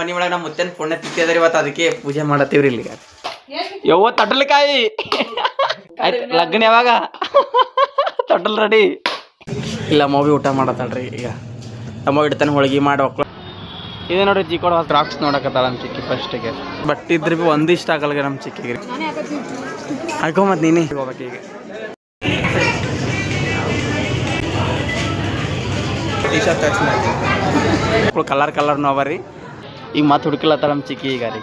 ಮನಿ ಒಳಗೆ ನಮ್ಮ ಮುತ್ತೇನ ಪುಣ್ಯ ತಿಕ್ಕಿದ್ರಿ ಇವತ್ತು ಅದಕ್ಕೆ ಪೂಜೆ ಮಾಡತ್ತೀವ್ರಿ ಇಲ್ಲಿ. ಯವ್ವ ತಟಲಕಾಯಿ ಆಯ್ತು ಲಗ್ನ ಯಾವಾಗ? ತಟಲ್ ರೆಡಿ ಇಲ್ಲ ಮೋಬಿ ಊಟ ಮಾಡತ್ತಳ್ರಿ ಈಗ. ನಮ್ಮ ಇಡ್ತಾನೆ ಹೋಳಿಗೆ ಮಾಡಿ ಮಕ್ಳು. ಇದೆ ನೋಡ್ರಿ ಕೊಡ ಡ್ರಾಕ್ಸ್ ನೋಡಕತ್ತಾಳ ನಮ್ಮ ಚಿಕ್ಕಿ ಫಸ್ಟಿಗೆ ಬಟ್ ಇದ್ರ ಬಿ ಒಂದು ಇಷ್ಟ ಆಗಲ್ಗ ನಮ್ಮ ಚಿಕ್ಕಿಗೆ. ಹಾಕೋ ಮತ್ತೆ ನೀನೇ. ಹೋಗ್ಬೇಕು ಈಗ ಟೀ ಶರ್ಟ್ ಕಲರ್ ಕಲರ್ನು ಅವ ರೀ. ಈಗ ಮತ್ತೆ ಹುಡುಕಿಲ್ಲ ನಮ್ಮ ಚಿಕ್ಕಿ ಈಗ ರೀ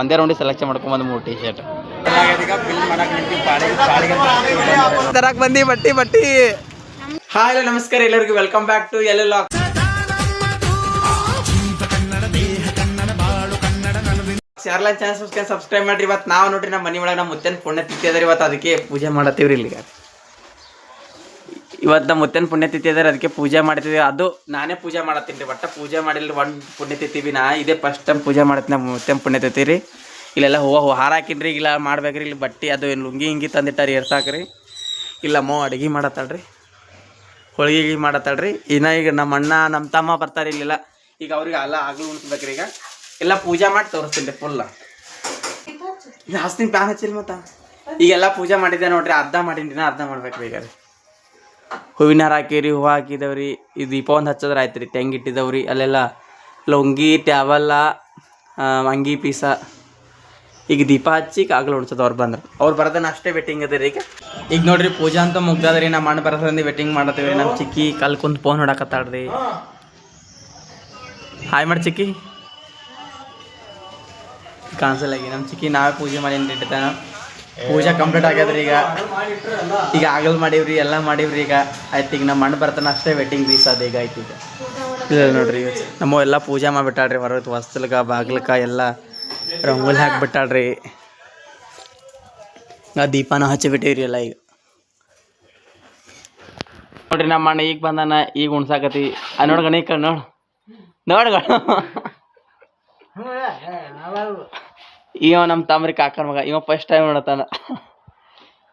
ಒಂದೇ ರೌಂಡಿ ಸೆಲೆಕ್ಷನ್ ಮಾಡ್ಕೊಂಬಂದು ಮೂರು ಟಿ ಶರ್ಟ್ ತರಕ್ ಬಂದಿ, ಬಟ್ಟಿ ಬಟ್ಟಿ. ಹಾಯ್ ನಮಸ್ಕಾರ ಎಲ್ಲರಿಗೂ. ವೆಲ್ಕಮ್ ಬ್ಯಾಕ್ ಟು ಎಲ್ಲ ಶಾರ್ಲಾ ಚಾನಲ್ ಸಬ್ಸ್ಕ್ರೈಬ್ ಮಾಡ್ರಿ. ಇವತ್ತು ನಾವು ನೋಡ್ರಿ ನಮ್ಮ ಮನೆ ಒಳಗೆ ನಮ್ಮ ಮುತ್ತೇನ ಪುಣ್ಯ ತಿಕ್ಕಿದ್ರಿ ಇವತ್ತು ಅದಕ್ಕೆ ಪೂಜೆ ಮಾಡತ್ತೀವ್ರಿ ಇಲ್ಲಿ ಇವತ್ತು ನಮ್ಮ ಮುತ್ತೇನ ಪುಣ್ಯತಿಥಿ ಅದಾರ, ಅದಕ್ಕೆ ಪೂಜೆ ಮಾಡ್ತೀವಿ ಅದು ನಾನೇ ಪೂಜೆ ಮಾಡತ್ತೀನಿ ರೀ. ಒಟ್ಟ ಪೂಜೆ ಮಾಡಿಲ್ಲ ಒಂದು ಪುಣ್ಯತಿಥಿ ಬಿ ನಾ ಇದೇ ಫಸ್ಟ್ ಟೈಮ್ ಪೂಜೆ ಮಾಡ್ತೀನಿ ನಮ್ಮ ಮುತ್ತೇನ ಪುಣ್ಯತಿಥಿ ರೀ. ಇಲ್ಲೆಲ್ಲ ಹೂವು ಹಾರ ಹಾಕಿನ್ರಿ ಇಲ್ಲ ಮಾಡ್ಬೇಕ್ರಿ, ಇಲ್ಲಿ ಬಟ್ಟೆ ಅದು ಲುಂಗಿ ಹಿಂಗಿ ತಂದಿಟ್ಟಾರಿ ಎರ್ಸಾಕ್ರಿ ಇಲ್ಲ ಮೋ ಅಡುಗೆ ಮಾಡತ್ತಾಳ್ರಿ. ಹೋಳಿಗೆ ಮಾಡತ್ತಾಳ ಮಾಡತ್ತಾಳ್ರಿ. ಇನ್ನ ಈಗ ನಮ್ಮ ಅಣ್ಣ, ನಮ್ಮ ತಮ್ಮ ಬರ್ತಾರೆ ಇಲ್ಲೆಲ್ಲ. ಈಗ ಅವ್ರಿಗೆ ಎಲ್ಲ ಉಣ್ಸ್ಬೇಕು ಉಣ್ಸ್ಬೇಕ್ರಿ ಈಗ. ಎಲ್ಲ ಪೂಜೆ ಮಾಡಿ ತೋರಿಸ್ತೀನಿ ರೀ ಫುಲ್ಲ ಈಗ ಪ್ಯಾನ್ ಹಚ್ಚಿಲ್ಲ ಮತ್ತ. ಈಗೆಲ್ಲ ಪೂಜೆ ಮಾಡಿದ್ದೆ ನೋಡ್ರಿ, ಅರ್ಧ ಮಾಡಿದ್ದೀನಿ ಅರ್ಧ ಮಾಡ್ಬೇಕ್ರಿ ಈಗ ರೀ. ಹೂವಿನ ಹಾರ ಹಾಕಿರಿ ಹೂವು ಹಾಕಿದವ್ರಿ. ಈ ದೀಪ ಒಂದು ಹಚ್ಚದ್ರ ಆಯ್ತು ರೀ ತೆಂಗ್ ಇಟ್ಟಿದವ್ರಿ. ಅಲ್ಲೆಲ್ಲ ಲೊಂಗಿ ಟ್ಯಾವಲ್ಲ ಅಂಗಿ ಪೀಸ. ಈಗ ದೀಪ ಹಚ್ಚಿ ಆಗ್ಲ ಉಣ್ಸೋದು ಅವ್ರು ಬಂದ್ರೆ. ಅವ್ರು ಬರೋದನ್ನ ಅಷ್ಟೇ ವೆಟ್ಟಿಂಗ್ ಅದ ರೀ ಈಗ. ಈಗ ನೋಡ್ರಿ ಪೂಜಾ ಅಂತ ಮುಗ್ದದ್ರಿ, ನಮ್ಮ ಅಣ್ಣ ಬರೋದ್ರಿಂದ ವೆಟ್ಟಿಂಗ್ ಮಾಡತ್ತೀವಿ ನಮ್ಮ ಚಿಕ್ಕಿ ಕಲ್ ಕುಂತ್ ಫೋನ್ ಹೊಡಕತ್ತಾಡ್ರಿ ಹಾಯ್ ಮಾಡಿ ಚಿಕ್ಕಿ. ಕಾಣಿಸಲ್ಲ ನಮ್ಮ ಚಿಕ್ಕಿ ನಾವೇ ಪೂಜೆ ಮಾಡಿ ಇಟ್ಟಿದ್ದಾನ. ಪೂಜೆ ಕಂಪ್ಲೀಟ್ ಆಗ್ಯದ್ರಿ ಈಗ. ಈಗ ಆಗಲ್ ಮಾಡಿವ್ರಿ, ಎಲ್ಲ ಮಾಡೀವ್ರಿ ಈಗ. ಆಯ್ತು, ಈಗ ನಮ್ಮ ಅಣ್ಣ ಬರ್ತಾನ ಅಷ್ಟೇ ವೆಟ್ಟಿಂಗ್ ಪೀಸ್ ಅದು ಈಗ ಆಯ್ತು ಈಗ. ಇಲ್ಲ ನೋಡ್ರಿ ನಮ್ಮ ಎಲ್ಲ ಪೂಜೆ ಮಾಡಿಬಿಟ್ಟಾಳ್ರಿ ಹೊರತು ಹೊಸ್ತಲ್ಕ ಬಾಗ್ಲಕ ಎಲ್ಲ ರಂಗೋಲಿ ಹಾಕ್ಬಿಟ್ಟಾಳ್ರಿ. ಆ ದೀಪನ ಹಚ್ಚಿಬಿಟ್ಟಿವ್ರಿ ಎಲ್ಲ ಈಗ. ನೋಡ್ರಿ ನಮ್ಮ ಅಣ್ಣ ಈಗ ಬಂದಾನ, ಈಗ ಉಣ್ಸಾಕತಿ ನೋಡ್ಗಣ ಈಗ ನೋಡ್. ನೋಡ್ ಗಣ ಇವ ನಮ್ಮ ತಾಮ್ರಿ ಕಾಕನ ಮಗ. ಇವ ಫಸ್ಟ್ ಟೈಮ್ ನೋಡತಾನ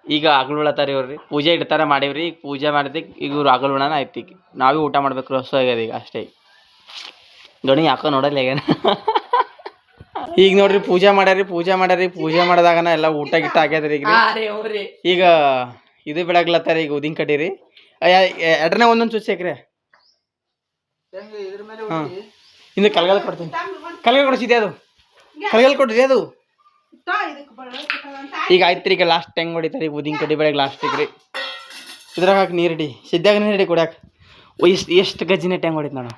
ಈಗ ಆಗಲು ಉಳತಾರ ಇವ್ರಿ ಪೂಜೆ ಇಡ್ತಾರ ಮಾಡೀವ್ರಿ. ಈಗ ಪೂಜೆ ಮಾಡಿದಿಕ್ ಈಗ ಇವ್ರು ಆಗಲು ಉಣನ ಆಯ್ತು ಈಗ. ನಾವೇ ಊಟ ಮಾಡ್ಬೇಕು ರಸ ಆಗ್ಯದ ಈಗ ಅಷ್ಟೇ ಗಣಿ ಯಾಕೋ ನೋಡಲ್ಲ ಈಗ. ಈಗ ನೋಡ್ರಿ ಪೂಜೆ ಮಾಡ್ಯಾರಿ ಪೂಜೆ ಮಾಡ್ಯಾರಿ ಪೂಜೆ ಮಾಡಿದಾಗನ ಎಲ್ಲ ಊಟ ಗಿಟ್ಟ ಆಗ್ಯದ್ರಿ ಈಗ ರೀ. ಈಗ ಇದು ಬಿಡಾಗ್ಲತ್ತಾರ ಈಗ ಉದಿನ ಕಟ್ಟಿರಿ ಎರಡನೇ ಒಂದೊಂದು ಚುಚ್ಚಿ ಹಾಕ್ರಿ. ಹಾಂ. ಇನ್ನು ಕಲ್ಗಲ್ ಕೊಡ್ತೀನಿ. ಕಲ್ಗಲ್ ಕೊಡಿಸಿದೆ ಅದು? ಕಲ್ಗಲ್ ಕೊಡ್ರಿ ಅದು. ಈಗ ಆಯ್ತು. ರೀ ಈಗ ಲಾಸ್ಟ್ ಹೆಂಗ್ ಹೊಡಿತಾರೆ ಈಗ ಉದಿನ ಕಡ್ಡಿ ಬೆಳಗ್ಗೆ ಲಾಸ್ಟಿಗೆ ರೀ ಇದ್ರಾಗ ಹಾಕಿ ನೀರು ಹಿಡಿ ಸಿದ್ಧಾಗ ನೀರು ಹಿಡಿ ಕುಡಿಯಾಕ ಎಷ್ಟು ಎಷ್ಟು ಗಜ್ಜಿನ ಹೆಂಗ್ ಹೊಡಿತು ನೋಡು.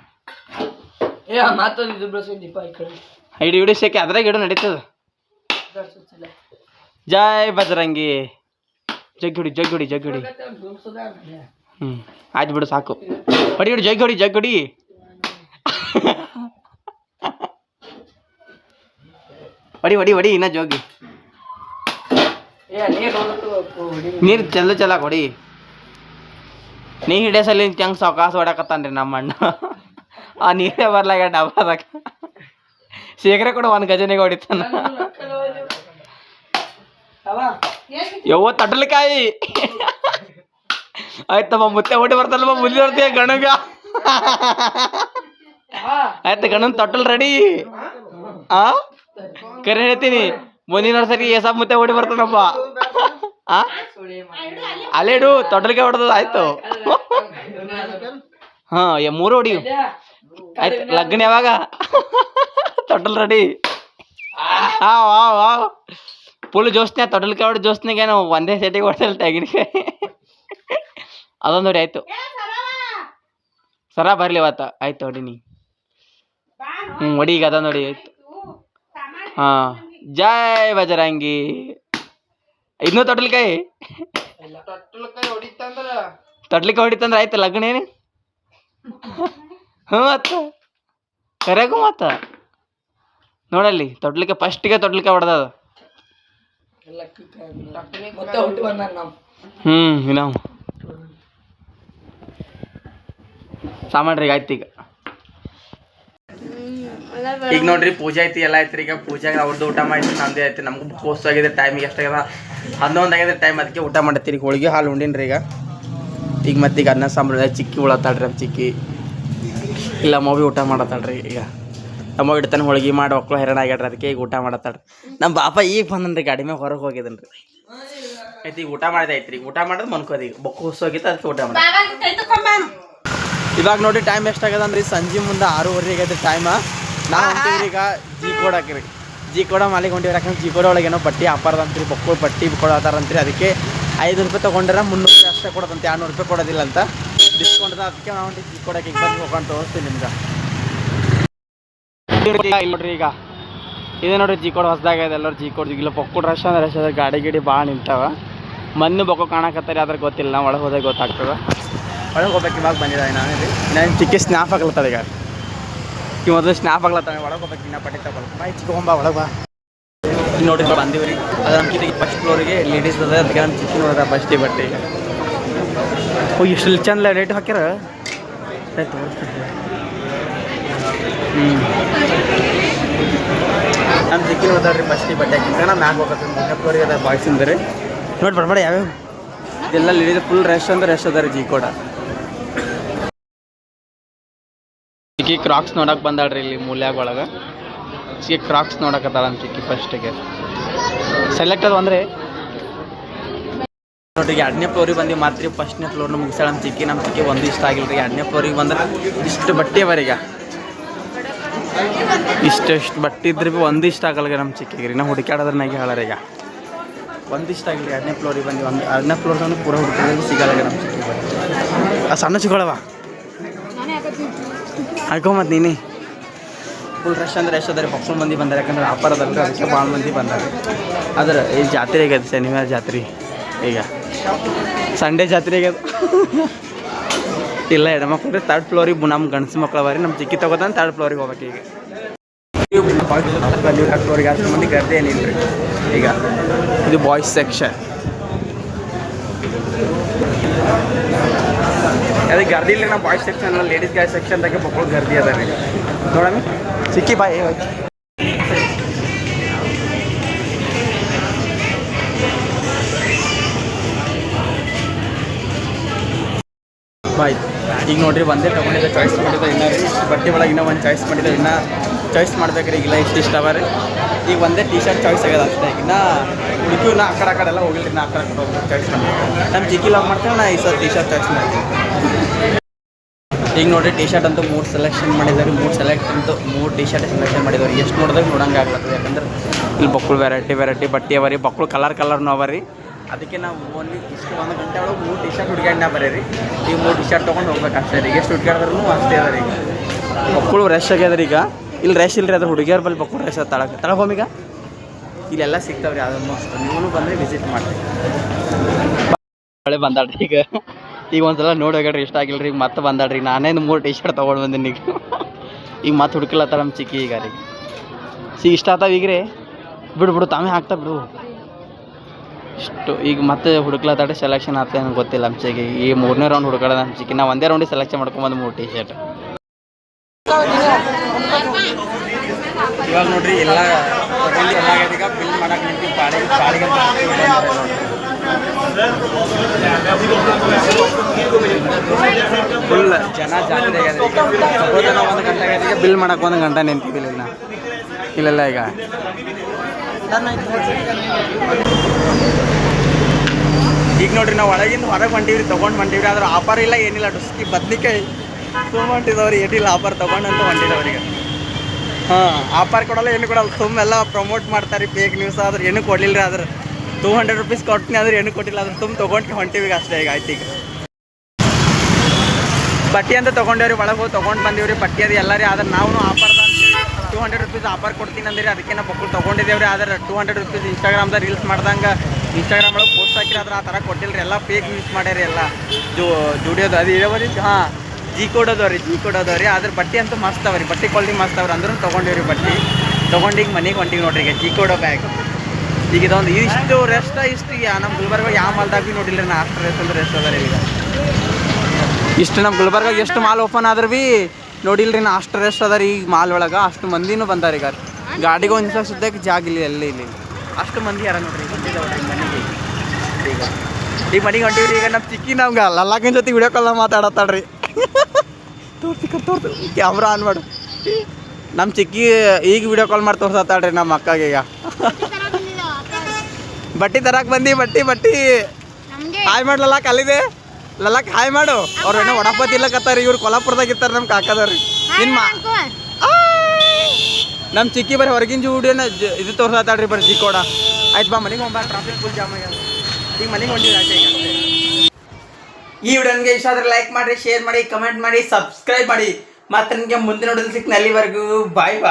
ಹಿಡಿ ಹಿಡಿ ಶೇಕೆ ಅದ್ರಾಗ ಇಡು ನಡೀತದ. ಜೈ ಬಜರಂಗಿ ಜಗ್ಗಿ ಹೊಡಿ ಜಗ್ಗಿ ಹೊಡಿ ಜಗ್ಗಿ ಹೊಡಿ. ಹ್ಞೂ ಆಯ್ತು ಬಿಡು ಸಾಕು. ಹೊಡಿ ಹೊಡಿ ಜಗ್ಗಿ ಹೊಡಿ ಜಗ್ಗಿ ಹೊಡಿ ಹೊಡಿ ಹೊಡಿ ಇನ್ನ ಜೋಗಿ. ನೀರು ಚಂದ ಚಲಾಕ್ ಹೊಡಿ. ನೀ ಹಿಡಿಯಸಲ್ಲಿ ಸಲ ಹೆಂಗ್ ಸಾವಕಾಸ ಹೊಡಕತ್ತಾನ್ರಿ ನಮ್ಮ ಅಣ್ಣ. ಆ ನೀರೇ ಬರ್ಲಾಗ ಡಬ್ಬದಾಗ ಶೇಖರೆ ಕೂಡ ಒಂದು ಗಜನಿಗೆ ಹೊಡಿತಾನ. ಯವ್ವ ತಟಲ್ಕಾಯಿ. ಆಯ್ತಮ್ಮ ಮುತ್ತೆ ಹೊಡಿ ಬರ್ತಲ್ಲಮ್ಮ ಮುಂದೆ ಬರ್ತೀಯ ಗಣಗ. ಆಯ್ತು ಗಣನ್ ತೊಟ್ಟಲ್ ರೆಡಿ ಆ? ಕರೆ ಹೇಳ್ತೀನಿ ಮುಂದಿನ ವರ್ಷಕ್ಕೆ ಏಸಪ್ ಮುತ್ತೆ ಓಡಿ ಬರ್ತಾನಪ್ಪ. ಆ? ತೊಟ್ಟಲ್ಕಾಯಿ ಹೊಡೆದ ಆಯ್ತು. ಹಾ ಮೂರು ಹೊಡಿ. ಆಯ್ತು, ಲಗ್ನ ಯಾವಾಗ? ತೊಡಲ್ ರೆಡಿ ಹಾ ವಾ ವಾ. ಫುಲ್ ಜೋಸ್ನೆ ತೊಟ್ಟಲ್ಕಾಯಿ ಹೊಡೆ ಜೋಸ್ನಿಗೇನು ಒಂದೇ ಸೆಟಿಗೆ ಹೊಡೆದಲ್ಲ ತೆಗಿನಕಾಯಿ ಅದೊಂದು ಹೊಡಿ, ಆಯ್ತು. ಸರ ಬರ್ಲಿ ಇವತ್ತ. ಆಯ್ತು, ಹೊಡಿನಿ. ಹ್ಞೂ ಹೊಡಿ ಈಗ ಅದೊಂದು ಹೊಡಿ, ಆಯ್ತು. ಹಾ. ಜೈ ಬಜರಂಗಿ. ಇನ್ನೂ ತೊಟ್ಲಿಕಾಯಿ? ತೊಟ್ಲಿಕಾಯಿ ಹೊಡಿತಂದ್ರೆ ಆಯ್ತು ಲಗ್ನ ಏನು? ಹ್ಞೂ ಮತ್ತ. ಕರೆಗೂ ಮತ್ತ. ನೋಡಲ್ಲಿ ತೊಟ್ಲಿಕಾಯಿ ಫಸ್ಟಿಗೆ ತೊಟ್ಲಿಕಾಯಿ ಹೊಡೆದದ. ಹ್ಞೂ ಇನ್ನ ಸಾಮಾನ್ರಿಗೆ ಆಯ್ತು ಈಗ. ಈಗ ನೋಡ್ರಿ ಪೂಜೆ ಐತಿ ಎಲ್ಲ ಐತ್ರಿ. ಈಗ ಪೂಜೆಗೆ ಅವ್ರದ್ದು ಊಟ ಮಾಡಿ ನಮ್ದೇ ಐತಿ ನಮ್ಗೆ ಪೋಸ್ಟ್ ಆಗಿದೆ ಎಷ್ಟು ಎಷ್ಟಾಗ್ಯದ? ಹನ್ನೊಂದು ಆಗಿದೆ ಟೈಮ್ ಅದಕ್ಕೆ ಊಟ ಮಾಡತ್ತೀರಿ ಹೋಳಿಗೆ ಹಾಲು ಉಂಡಿನ್ರಿ ಈಗ. ಈಗ ಮತ್ತೀಗ ಅನ್ನ ಸಾಂಬಾರು ಚಿಕ್ಕಿ ಉಳತ್ತಾಳ್ರಿ ನಮ್ಮ ಚಿಕ್ಕಿ. ಇಲ್ಲ ಮೋಬಿ ಊಟ ಮಾಡತ್ತಾಳ್ರಿ ಈಗ. ನಮ್ಮ ಇಡ್ತಾನೆ ಹೋಳಿಗೆ ಮಾಡಿ ಮಕ್ಕಳು ಹೈರಾಣ ಆಗ್ಯಾಡ್ರಿ ಅದಕ್ಕೆ ಈಗ ಊಟ ಮಾಡತ್ತಾಳ್ರಿ. ನಮ್ಮ ಬಾಪ ಈಗ ಬಂದನ್ರಿ ಗಾಡಿ ಮ್ಯಾಗ ಹೊರಗೆ ಹೋಗಿದನ್ ರೀ ಆಯ್ತು ಈಗ ಊಟ ಮಾಡಿದೆ ಐತ್ರಿ ಊಟ ಮಾಡೋದು ಮನ್ಕೋದಿ ಬೊಕ್ಕ ಹೊಸೋಗಿತ್ತು ಅದಕ್ಕೆ ಊಟ ಮಾಡಿ ಇವಾಗ ನೋಡಿ ಟೈಮ್ ಎಷ್ಟಾಗ್ಯದ ಅಂದ್ರಿ? ಸಂಜೆ ಮುಂದೆ ಆರೂವರೆ ಆಗೈತೆ ಟೈಮ ನಾವು ಹೊಂಟಿವ್ರಿ ಈಗ ಜಿ ಕೋಡ್ ಹಾಕಿರಿ ಜಿ ಕೋಡ ಮಾಲಿಗೆ ಹೊಂಟಿವ್ರಿ ಯಾಕಂದ್ರೆ ಜಿ ಕೋಡ ಒಳಗೆ ಏನೋ ಬಟ್ಟಿ ಹಾಪಾರ್ದಂತ್ರಿ ಬೊಕ್ಕಳು ಬಟ್ಟಿ ಕೊಡತ್ತಾರಂತ್ರಿ ಅದಕ್ಕೆ ಐದು ರೂಪಾಯಿ ತೊಗೊಂಡ್ರೆ ಮುನ್ನೂರು ರೂಪಾಯಿ ಅಷ್ಟೇ ಕೊಡೋದಂತೆ ಎರಡ್ನೂರು ರೂಪಾಯಿ ಕೊಡೋದಿಲ್ಲ ಅಂತ ಡಿಸ್ಕೌಂಟ್ ಅದ ಅದಕ್ಕೆ ನಾವು ಹೊಂಟಿ ಜಿ ಕೋಡಕ್ಕೆ ಬಂದು ಹೋಗೋಣ ತೋರಿಸ್ತೀನಿ ನಿಮ್ಗೆ. ನೋಡ್ರಿ ಈಗ. ಇದೇ ನೋಡ್ರಿ ಜಿ ಕೋಡ್ ಹೊಸದಾಗ ಇದೆ ಎಲ್ಲರೂ ಜಿ ಕೋಡ್ ಇಲ್ಲ ಬೊಕ್ಕಳು ರಶ್ ಅಂದ್ರೆ ರಶ್ ಅದ ಗಾಡಿ ಗಿಡಿ ಭಾಳ ನಿಂತಾವ. ಮಣ್ಣು ಬೊಕ್ಕ ಕಾಣಕತ್ತಾರೆ ಅದ್ರ ಗೊತ್ತಿಲ್ಲ ನಾವು ಒಳಗೆ ಹೋದಾಗ ಗೊತ್ತಾಗ್ತದೆ. ಒಳಗೆ ಹೋಗ್ಬೇಕು ಇವಾಗ ಬಂದಿದ್ದಾವೆ ನಾನು ಇಲ್ಲಿ ನಾನು ಚಿಕ್ಕ ಸ್ನ್ಯಾಪ್ ಆಗ್ಲತ್ತದ ಈಗ. ಈ ಮೊದಲು ಸ್ನ್ಯಾಪ್ ಆಗ್ಲತ್ತಾನೆ ಒಳಗೆ ಹೋಗ್ಬೇಕು ಇನ್ನ ಪಟ್ಟಿ ತಗೊಳ್ಳಿ ಬಾಯ್ ಒಳಗೆ ಬಾ. ನೋಡಿ ಬಂದೀವಿ ರೀ ಅದು ಕಿತ್ತಿಗೆ ಫಸ್ಟ್ ಫ್ಲೋರಿಗೆ ಲೇಡೀಸ್ ಅದ ಅದಕ್ಕೆ ನಮ್ಮ ಚಿಕ್ಕಿ ನೋಡಿದ ಬಸ್ಟಿ ಬಟ್ಟೆ ಓ ಎಷ್ಟು ಚಂದ ರೇಟ್ ಹಾಕ್ಯಾರ? ಆಯ್ತು ಹ್ಞೂ ನಮ್ಮ ಚಿಕ್ಕಿ ರೀ ಬಸ್ಟಿ ಬಟ್ಟೆ ಹಾಕಿದ್ರೆ ನಾನು ಮ್ಯಾಗ ಹೋಗತ್ತೆ ಮೂರನೇ ಫ್ಲೋರಿಗೆ ಅದ ಬಾಯ್ಸಿಂದ ರೀ ನೋಡಿ ಬರ್ಬೇಡ ಯಾವ್ಯಾವ? ಇದೆಲ್ಲ ಲೇಡೀಸ್ ಫುಲ್ ರಶ್ ಅಂದ್ರೆ ರಶ್ ಅದ ರೀ ಜಿ ಕೋಡ ಚಿಕ್ಕಿ ಕ್ರಾಕ್ಸ್ ನೋಡಕ್ ಬಂದಾಳ್ರಿ ಇಲ್ಲಿ ಮೂಲ್ಯಾಗ ಒಳಗೆ. ಚಿಕ್ಕಿ ಕ್ರಾಕ್ಸ್ ನೋಡಕತ್ತಾಳ ಅಂತ ಚಿಕ್ಕಿ ಫಸ್ಟಿಗೆ ಸೆಲೆಕ್ಟ್ ಅದು ಅಂದ್ರೆ. ನೋಡ್ರಿ ಎರಡನೇ ಫ್ಲೋರಿಗೆ ಬಂದು ಮಾತ್ರ ಫಸ್ಟ್ನೇ ಫ್ಲೋರ್ನ ಮುಗಿಸಾಳ ನಮ್ಮ ಚಿಕ್ಕಿ ನಮ್ಮ ಚಿಕ್ಕಿ ಒಂದು ಇಷ್ಟ ಆಗಿಲ್ಲ ರೀ ಎರಡನೇ ಫ್ಲೋರಿಗೆ ಬಂದ್ರೆ ಇಷ್ಟು ಬಟ್ಟೆ ಅವರೀಗ ಇಷ್ಟು ಇಷ್ಟು ಬಟ್ಟೆ ಇದ್ರೆ ಭೀ ಒಂದು ಇಷ್ಟ ಆಗಲ್ಲ ನಮ್ಮ ಚಿಕ್ಕಿಗೆ ರೀ. ನಾವು ಹುಡುಕಾಡೋದ್ರ ನಾಗೆ ಹೇಳಾರ ಈಗ. ಒಂದು ಇಷ್ಟ ಆಗಿಲ್ಲ ಎರಡನೇ ಫ್ಲೋರಿಗೆ ಬಂದು. ಒಂದು ಎರಡನೇ ಫ್ಲೋರ್ ತನಕ ಪೂರ ಹುಡುಕಿದ್ರೆ ಸಿಗಲ್ಲ ನಮ್ಮ ಆ ಸಣ್ಣ ಸಿಗೋಳವ ಹಾಕೋ ಮತ್ತೆ ನೀನೇ. ಫುಲ್ ರಶ್ ಅಂದ್ರೆ ರಶ್ ಅದಾರೆ? ಪಕ್ಷ ಮಂದಿ ಬಂದಾರೆ ಯಾಕಂದ್ರೆ ವ್ಯಾಪಾರ ಅದಲ್ಲ ಅದಕ್ಕೆ ಭಾಳ ಮಂದಿ ಬಂದಾರೆ. ಆದ್ರೆ ಈ ಜಾತ್ರೆ ಆಗ್ಯದ ಶನಿವಾರ ಜಾತ್ರೆ? ಈಗ ಸಂಡೇ ಜಾತ್ರೆ ಆಗ್ಯದ ಇಲ್ಲ ಹೆಣ್ಮಕ್ಳು ತರ್ಡ್ ಫ್ಲೋರಿಗೆ ನಮ್ಮ ಗಂಡಸು ಮಕ್ಳು ಅವ ರೀ ನಮ್ಮ ಚಿಕ್ಕಿ ತಗೋತಾನೆ ತರ್ಡ್ ಫ್ಲೋರಿಗೆ ಹೋಗ್ಬೇಕು ಈಗ. ತರ್ಡ್ ಫ್ಲೋರಿಗೆ ಅಷ್ಟು ಮಂದಿ ಗರ್ದೆ ಏನಿಲ್ಲ ರೀ ಈಗ ಇದು ಬಾಯ್ಸ್ ಸೆಕ್ಷನ್ ಅದಕ್ಕೆ ಗರ್ದಿ ಇಲ್ಲ ನಮ್ಮ ಬಾಯ್ಸ್ ಸೆಕ್ಷನ್ ಲೇಡೀಸ್ ಗಾಯ್ ಸೆಕ್ಷನ್ದಾಗೆ ಮಕ್ಕಳು ಗರ್ದಿ ಅದ ರೀ. ನೋಡಮ್ಮಿ. ಸಿಕ್ಕಿ ಬಾಯ್ ಬಾಯ್. ಈಗ ನೋಡ್ರಿ ಒಂದೇ ತೊಗೊಂಡಿದ್ದೆ ಚಾಯ್ಸ್ ಮಾಡಿದ ಇನ್ನೂ ರೀ. ಬಟ್ಟೆ ಒಳಗೆ ಇನ್ನ ಒಂದು ಚಾಯ್ಸ್ ಮಾಡಿದ್ದೆ ಇನ್ನ. ಚಾಯ್ಸ್ ಮಾಡ್ಬೇಕ್ರಿ ಈಗಿಲ್ಲ ಇಷ್ಟು ಇಷ್ಟ ಅವ ರೀ. ಈಗ ಒಂದೇ ಟಿ ಶರ್ಟ್ ಚಾಯ್ಸ್ ಆಗ್ಯದ ಅಷ್ಟೇ. ಇನ್ನ ಹುಡುಕಿವು ನಾ ಆ ಕಡೆ ಆ ಕಡೆ ಎಲ್ಲ ಹೋಗಿಲ್ಲ ನಾ ಆ ಕಡೆ ಹೋಗಿ ಚಾಯ್ಸ್ ಮಾಡಿ. ನಮ್ಮ ಚಿಕ್ಕಿ ಲಾಕ್ ಮಾಡ್ತೇವೆ ನಾ ಈ ಸರ್ ಟಿ ಶರ್ಟ್ ಚಾಯ್ಸ್ ಮಾಡ್ತೀನಿ. ಈಗ ನೋಡಿ ಟಿ ಶರ್ಟ್ ಅಂತೂ ಮೂರು ಸೆಲೆಕ್ಷನ್ ಮಾಡಿದ್ದಾರೆ, ಮೂರು ಸೆಲೆಕ್ಟ್ ಅಂತೂ ಮೂರು ಟಿ ಶರ್ಟ್ ಸೆಲೆಕ್ಷನ್ ಮಾಡಿದ್ದಾರೆ. ಎಷ್ಟು ನೋಡಿದಾಗ ನೋಡಂಗೆ ಆಗ್ಲತ್ತದೆ, ಯಾಕಂದ್ರೆ ಇಲ್ಲಿ ಬಕ್ಕಳು ವೆರೈಟಿ ವೆರೈಟಿ ಬಟ್ಟೆ ಅವರಿ ಬಕ್ಕಳು ಕಲರ್ ಕಲರ್ನು ಅವ ಅದಕ್ಕೆ ನಾವು ಓನ್ಲಿ ಇಷ್ಟು ಒಂದು ಗಂಟೆ ಒಳಗೆ ಮೂರು ಟಿ ಶರ್ಟ್ ಹುಡುಗಾಡಿನ ಬರೀರಿ. ಈಗ ಮೂರು ಟಿ ಶರ್ಟ್ ತೊಗೊಂಡು ಹೋಗ್ಬೇಕು ಅಷ್ಟೇ ರೀ ಎಷ್ಟು ಹುಡುಗಾಡಿದ್ರು ಅಷ್ಟೇ ಅದ ರೀ ಮಕ್ಕಳು ರಶ್ ಆಗ್ಯದ ಈಗ ಇಲ್ಲಿ ರೇಷ್ ಇಲ್ರಿ ಅದ್ರ ಹುಡುಗಿಯರ್ ಬಲ್ಲಿ ಮಕ್ಕಳು ರಶ್ ತಳಕ. ಹೋಮಿಗ ಇಲ್ಲೆಲ್ಲ ಸಿಗ್ತಾವ್ರಿ ಆಲ್ಮೋಸ್ಟ್ ನೀವು ಬಂದ್ರೆ ವಿಸಿಟ್ ಮಾಡ್ರಿ ಮಳೆ ಬಂದಾಡ್ರಿ ಈಗ. ಈಗ ಒಂದ್ಸಲ ನೋಡಿ ಹೋಗ್ಯಾಡ್ರಿ ಇಷ್ಟ ಆಗಿಲ್ಲ ರೀ ಈಗ ಮತ್ತೆ ಬಂದಾಡ್ರಿ ನಾನೇ ಮೂರು ಟಿ ಶರ್ಟ್ ತೊಗೊಂಡು ಬಂದೀನಿ ಈಗ. ಈಗ ಮತ್ತೆ ಹುಡುಕಿಲ್ಲತ್ತಾರ ನಮ್ಮ ಚಿಕ್ಕಿ ಈಗ ರೀ. ಸಿ ಇಷ್ಟ ಆತಾವ ಈಗ ರೀ ಬಿಡು ಬಿಡು ತಾವೇ ಹಾಕ್ತಾ ಬಿಡು. ಇಷ್ಟು ಈಗ ಮತ್ತೆ ಹುಡುಕ್ಲತ್ತಾಡ್ರಿ ಸೆಲೆಕ್ಷನ್ ಆಗ್ತದೆ ನನಗೆ ಗೊತ್ತಿಲ್ಲ ನಮ್ಮ ಚಿಕ್ಕಿ. ಈ ಮೂರನೇ ರೌಂಡ್ ಹುಡುಕಾಡ ನಮ್ಮ ಚಿಕ್ಕಿ. ನಾವು ಒಂದೇ ರೌಂಡಿಗೆ ಸೆಲೆಕ್ಷನ್ ಮಾಡ್ಕೊಂಬಂದು ಮೂರು ಟೀ ಶರ್ಟ್ ಇವಾಗ ನೋಡ್ರಿ ಎಲ್ಲ ತಗೊಂಡು ಎಲ್ಲ ಈಗ ಬಿಲ್ ಮಾಡಕ್ಕೆ ನಿಂತು ಪಾಡಿಗೆ ಅಂತ ಫುಲ್ ಜನ ಜಾತ್ರೆ ಆಗ್ಯದ ಒಂದು ಗಂಟೆ ಈಗ ಬಿಲ್ ಮಾಡಕ್ಕೆ ಒಂದು ಗಂಟೆ ನಿಂತಿದ್ದಿಲ್ಲ ಇನ್ನ ಇಲ್ಲೆಲ್ಲ ಈಗ. ಈಗ ನೋಡ್ರಿ ನಾವು ಒಳಗಿಂದ ಹೊರಗೆ ಹೊಂಟೀವ್ರಿ ತೊಗೊಂಡು ಹೊಂಟೀವ್ರಿ ಆದ್ರೆ ಆಫರ್ ಇಲ್ಲ, ಏನಿಲ್ಲ. ಡುಸ್ಕಿ ಬದ್ನಿಕಾಯಿ ತುಂಬ ಹೊಂಟಿದವ್ರಿ. ಏನಿಲ್ಲ ಆಫರ್ ತೊಗೊಂಡಂತ ಹೊಂಟಿದವ್ರಿಗೆ ಹಾಂ, ಆಫರ್ ಕೊಡಲ್ಲ, ಏನು ಕೊಡಲ್ಲ. ತುಂಬ ಎಲ್ಲ ಪ್ರಮೋಟ್ ಮಾಡ್ತಾರೆ ಫೇಕ್ ನ್ಯೂಸ್ ಆದ್ರೆ ಏನು ಕೊಡಲಿಲ್ಲ ರೀ ಆದ್ರೆ. ಟೂ ಹಂಡ್ರೆಡ್ ರುಪೀಸ್ ಕೊಟ್ಟಿನಿ ಆದ್ರೆ ಏನು ಕೊಟ್ಟಿಲ್ಲ ಆದ್ರೆ ತುಂಬ ತೊಗೊಂಡು ಹೊಂಟಿವಿ ಅಷ್ಟೇ ಈಗ ಆಯ್ತು ಈಗ ಪಟ್ಟಿ ಅಂತ ತೊಗೊಂಡೇವ್ರಿ, ಒಳಗೆ ಹೋಗಿ ತೊಗೊಂಡು ಬಂದೀವ್ರಿ. ಬಟ್ಟೆ ಅದು ಎಲ್ಲ ರೀ ಆದ್ರೆ ನಾವು offer two hundred rupees offer ಕೊಡ್ತೀನಿ ಅಂದಿರಿ, ಅದಕ್ಕೆ ನಾವು ಬಕ್ಕಳು ತೊಗೊಂಡಿದ್ದೇವ್ರಿ. ಆದ್ರೆ ಟೂ ಹಂಡ್ರೆಡ್ ರುಪೀಸ್ ಇನ್ಸ್ಟಾಗ್ರಾಮ್ದಾಗ ರೀಲ್ಸ್ ಮಾಡ್ದಂಗೆ ಇನ್ಸ್ಟಾಗ್ರಾಮ್ ಒಳಗೆ ಪೋಸ್ಟ್ ಹಾಕಿರಿ, ಆದ್ರೆ ಆ ಥರ ಕೊಟ್ಟಿಲ್ಲ ರೀ ಎಲ್ಲ ಫೇಕ್ ಯೂಸ್ ಮಾಡ್ಯಾರಿ ಎಲ್ಲ. ಜುಡಿಯೋದು, ಅದು ಬರೀ, ಹಾಂ. ಜಿ ಕೋಡ್ ಅದಾವ ರೀ, ಜಿ ಕೋಡ್ ಅದಾವ ರೀ. ಆದ್ರೆ ಬಟ್ಟೆ ಅಂತೂ ಮಸ್ತ್ ಅವ ರೀ. ಬಟ್ಟೆ ಕ್ವಾಲಿಟಿ ಮಸ್ತ್ ಅವ್ರಿ ಅಂದ್ರೂ ತೊಗೊಂಡಿವ್ರಿ ಬಟ್ಟೆ. ತೊಗೊಂಡಿಗೆ ಮನೆಗೆ ಹೊಂಟಿವಿ ನೋಡ್ರಿ ಈಗ ಜಿ ಕೊಡೋ ಬ್ಯಾಗ್. ಈಗ ಇದೊಂದು ಇಷ್ಟು ರೆಸ್ಟ್ ಇಷ್ಟು ನಮ್ಮ ಗುಲ್ಬರ್ಗ ಯಾವ ಮಾಲ್ದಾಗ ಭೀ ನೋಡಿಲ್ಲ ನಾ ಅಷ್ಟು ರೆಸ್ಟ್ ಅಂದ್ರೆ ರೆಸ್ಟ್ ಅದ ಈಗ. ಇಷ್ಟು ನಮ್ಮ ಗುಲ್ಬರ್ಗ ಎಷ್ಟು ಮಾಲ್ ಓಪನ್ ಆದ್ರೆ ಭೀ ನೋಡಿಲ್ರಿ ನಾ ಅಷ್ಟು ರೆಸ್ಟ್ ಅದ ರೀ ಈಗ ಮಾಲ್ ಒಳಗೆ. ಅಷ್ಟು ಮಂದಿನೂ ಬಂದಾರ ಈಗ. ಗಾಡಿಗೆ ಒಂದು ನಿಮಿಷ ಸುದ್ದಕ್ಕೆ ಜಾಗ ಇಲ್ಲ, ಎಲ್ಲಿ ಇಲ್ಲಿ ಅಷ್ಟು ಮಂದಿ ಯಾರ ನೋಡ್ರಿ ಈಗ? ಈಗ ಮನೆಗೆ. ಹೊಂಟಿವ್ರಿ ಈಗ ನಮ್ಮ ಚಿಕ್ಕಿ ನಮ್ಗೆ. ಲಲ್ಲಾಕಿನ ಜೊತೆ ವಿಡಿಯೋ ಕಾಲ್ ಮಾತಾಡತ್ತಾಳ್ರಿ. ತೋರ್ತು ಕ್ಯಾಮ್ರಾ ಆನ್ ಮಾಡು. ನಮ್ಮ ಚಿಕ್ಕಿ ಈಗ ವಿಡಿಯೋ ಕಾಲ್ ಮಾಡಿ ತೋರ್ಸತ್ತಾಳ್ರಿ ನಮ್ಮ ಅಕ್ಕಗೆ ಈಗ. ಬಟ್ಟಿ ತರಕ್ ಬಂದಿ ಬಟ್ಟಿ ಬಟ್ಟಿ. ಹಾಯ್ ಮಾಡಿ ಲಲಾಕ್ ಅಲ್ಲಿದೆ. ಲಲಾಕ್ ಹಾಯ್ ಮಾಡು. ಅವ್ರ ಏನೋ ವಡಪತಿ ಇಲ್ಲಕತ್ತಾರಿ ಇವ್ರು ಕೊಲ್ಲಾಪುರದಾಗ ಇರ್ತಾರ ನಮ್ಮ ಕಾಕದವ್ರಿ. ನಿಮ್ಮ ನಮ್ಮ ಚಿಕ್ಕಿ ಬರೀ ಹೊರಗಿನ ವಿಡಿಯೋನ ಇದು ತೋರ್ಸತ್ತಾಳ್ರಿ ಬರೀ ಚಿಕ್ಕೋಡ ಆಯ್ತು ಬಾ ಮನೆಗೆ ಹೋಗ್ಬಾರ ಟ್ರಾಫಿಕ್ ಫುಲ್ ಜಾಮ್ ಆಗ್ಯಾವ. ಈಗ ಮನೆಗೆ ಹೊಂಟಿವಿ ಅಷ್ಟೇ. ಈ ವಿಡಿಯೋ ನಿಮಗೆ ಇಷ್ಟ ಆದ್ರೆ ಲೈಕ್ ಮಾಡಿ ಶೇರ್ ಮಾಡಿ ಕಮೆಂಟ್ ಮಾಡಿ ಸಬ್ಸ್ಕ್ರೈಬ್ ಮಾಡಿ. ಮತ್ತೆ ನಿಮಗೆ ಮುಂದಿನ ನೋಡೋದು ಸಿಕ್ಕಿನ ಅಲ್ಲಿವರೆಗೂ ಬಾಯ್ ಬಾಯ್